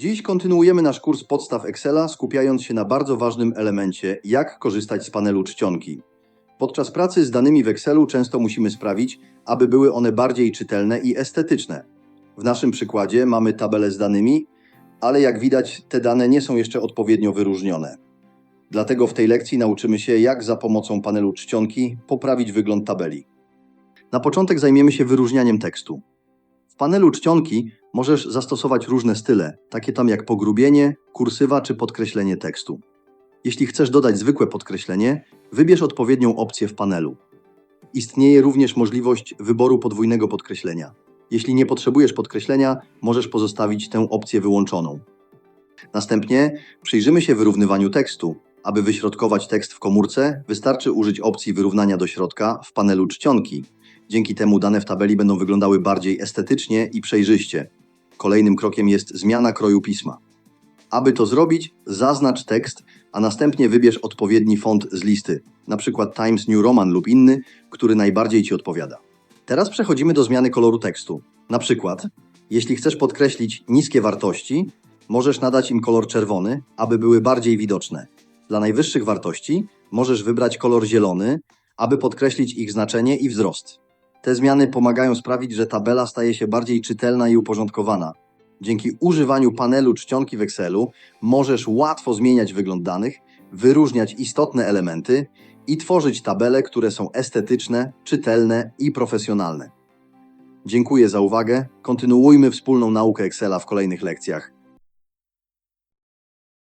Dziś kontynuujemy nasz kurs podstaw Excela, skupiając się na bardzo ważnym elemencie, jak korzystać z panelu czcionki. Podczas pracy z danymi w Excelu często musimy sprawić, aby były one bardziej czytelne i estetyczne. W naszym przykładzie mamy tabelę z danymi, ale jak widać, te dane nie są jeszcze odpowiednio wyróżnione. Dlatego w tej lekcji nauczymy się, jak za pomocą panelu czcionki poprawić wygląd tabeli. Na początek zajmiemy się wyróżnianiem tekstu. W panelu czcionki możesz zastosować różne style, takie tam jak pogrubienie, kursywa czy podkreślenie tekstu. Jeśli chcesz dodać zwykłe podkreślenie, wybierz odpowiednią opcję w panelu. Istnieje również możliwość wyboru podwójnego podkreślenia. Jeśli nie potrzebujesz podkreślenia, możesz pozostawić tę opcję wyłączoną. Następnie przyjrzymy się wyrównywaniu tekstu. Aby wyśrodkować tekst w komórce, wystarczy użyć opcji wyrównania do środka w panelu czcionki. Dzięki temu dane w tabeli będą wyglądały bardziej estetycznie i przejrzyście. Kolejnym krokiem jest zmiana kroju pisma. Aby to zrobić, zaznacz tekst, a następnie wybierz odpowiedni font z listy, np. Times New Roman lub inny, który najbardziej Ci odpowiada. Teraz przechodzimy do zmiany koloru tekstu. Na przykład, jeśli chcesz podkreślić niskie wartości, możesz nadać im kolor czerwony, aby były bardziej widoczne. Dla najwyższych wartości możesz wybrać kolor zielony, aby podkreślić ich znaczenie i wzrost. Te zmiany pomagają sprawić, że tabela staje się bardziej czytelna i uporządkowana. Dzięki używaniu panelu czcionki w Excelu możesz łatwo zmieniać wygląd danych, wyróżniać istotne elementy i tworzyć tabele, które są estetyczne, czytelne i profesjonalne. Dziękuję za uwagę. Kontynuujmy wspólną naukę Excela w kolejnych lekcjach.